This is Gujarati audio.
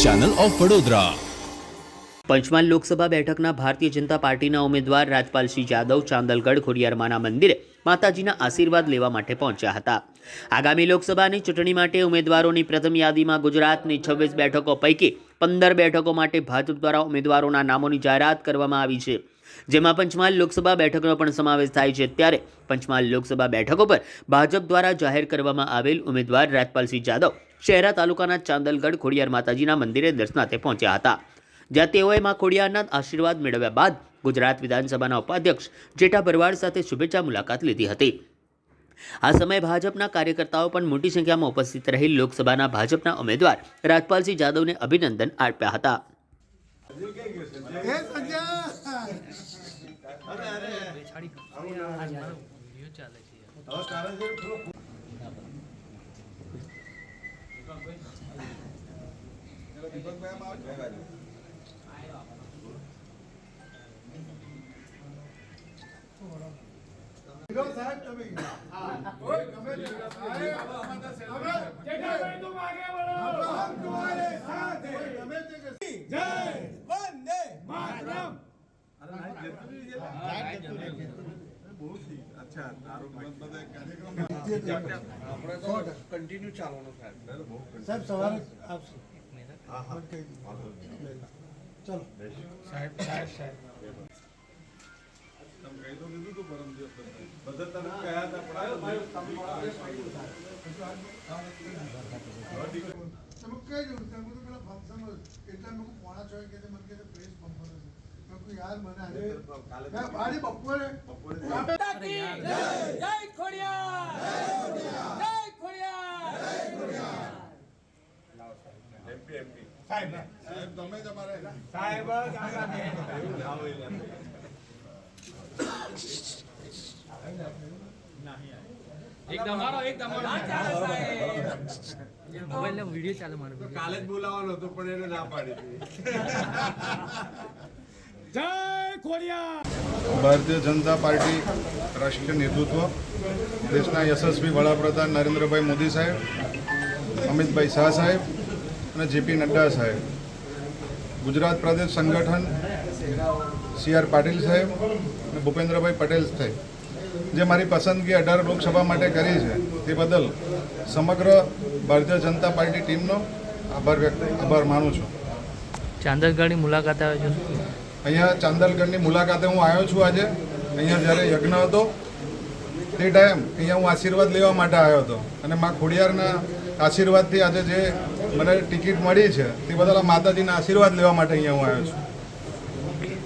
Channel of Vadodara. Panchmahal Lok Sabha બેઠકના ભારતીય જનતા પાર્ટીના ઉમેદવાર રાજપાલસિંહ જાદવ ચાંદલગઢ ખોડિયારમાના મંદિરે માતાજીના આશીર્વાદ લેવા માટે પહોંચ્યા હતા. આગામી લોકસભાની ચૂંટણી માટે ઉમેદવારોની પ્રથમ યાદીમાં ગુજરાતની છવ્વીસ બેઠકો પૈકી પંદર બેઠકો માટે ભાજપ દ્વારા ઉમેદવારોના નામોની જાહેરાત કરવામાં આવી છે. જેમાં પંચમહાલ લોકસભા બેઠકનો પણ સમાવેશ થાય છે. ત્યારે પંચમહાલ લોકસભા બેઠકો પર ભાજપ દ્વારા જાહેર કરવામાં આવેલ ઉમેદવાર રાજપાલસિંહ જાદવ શહેરા તાલુકાના ચાંદલગઢ ખોડિયાર માતાજીના મંદિરે દર્શનાર્થે પહોંચ્યા હતા જ્યાં તેઓએ માં ખોડિયારના આશીર્વાદ મેળવ્યા બાદ ગુજરાત વિધાનસભાના ઉપાધ્યક્ષ જેઠા ભરવાડ સાથે શુભેચ્છા મુલાકાત લીધી હતી. આ સમયે ભાજપના કાર્યકર્તાઓ પણ મોટી સંખ્યામાં ઉપસ્થિત રહી લોકસભાના ભાજપના ઉમેદવાર રાજપાલસિંહ જાદવને અભિનંદન આપ્યા હતા. હે સંજય સાહેબ તમે ઓય ગમે તે. સાહેબ જેઠાભાઈ તુમ આગે બઢો હમ તમારે સાથ. હે ગમે તે જય વંદે માતરમ. અચ્છા તારો કન્ટિન્યુ ચાલવાનું સાહેબ સાહેબ સવારે આપશે. ચલો. સાહેબ સાહેબ સાહેબ. તમે કઈ દઉં તમે તો પેલા ફંક્શન એટલા લોકો પોણા છ કે મને કે પ્રેસ બમ્પર છે. મેં યાર મને આજે મેં આજે બપોરે જય ખોડિયાર જય ખોડિયાર સાહેબ તમે તમારે કાલે જ બોલાવવાનો હતો પણ એને ના પાડી જય ભારતીય જનતા પાર્ટી રાષ્ટ્રીય નેતૃત્વ દેશના યશસ્વી વડાપ્રધાન નરેન્દ્રભાઈ મોદી સાહેબ અમિતભાઈ શાહ સાહેબ અને જેપી નડ્ડા સાહેબ. ગુજરાત પ્રદેશ સંગઠન સી આર પાટીલ સાહેબ અને ભૂપેન્દ્રભાઈ પટેલ સાહેબ. જે મારી પસંદગી અઢાર લોકસભા માટે કરી છે તે બદલ સમગ્ર ભારતીય જનતા પાર્ટી ટીમનો આભાર વ્યક્ત આભાર માનું છું. ચાંદલગઢની મુલાકાત આવે છે? અહીંયા ચાંદલગઢની મુલાકાતે હું આવ્યો છું આજે. અહીંયા જ્યારે યજ્ઞ હતો તે ટાઈમ અહીંયા હું આશીર્વાદ લેવા માટે આવ્યો હતો. અને મા ખોડિયારના આશીર્વાદથી આજે જે મને ટિકિટ મળી છે. તે બદલ માતાજીના આશીર્વાદ લેવા માટે અહીંયા હું આવ્યો છું.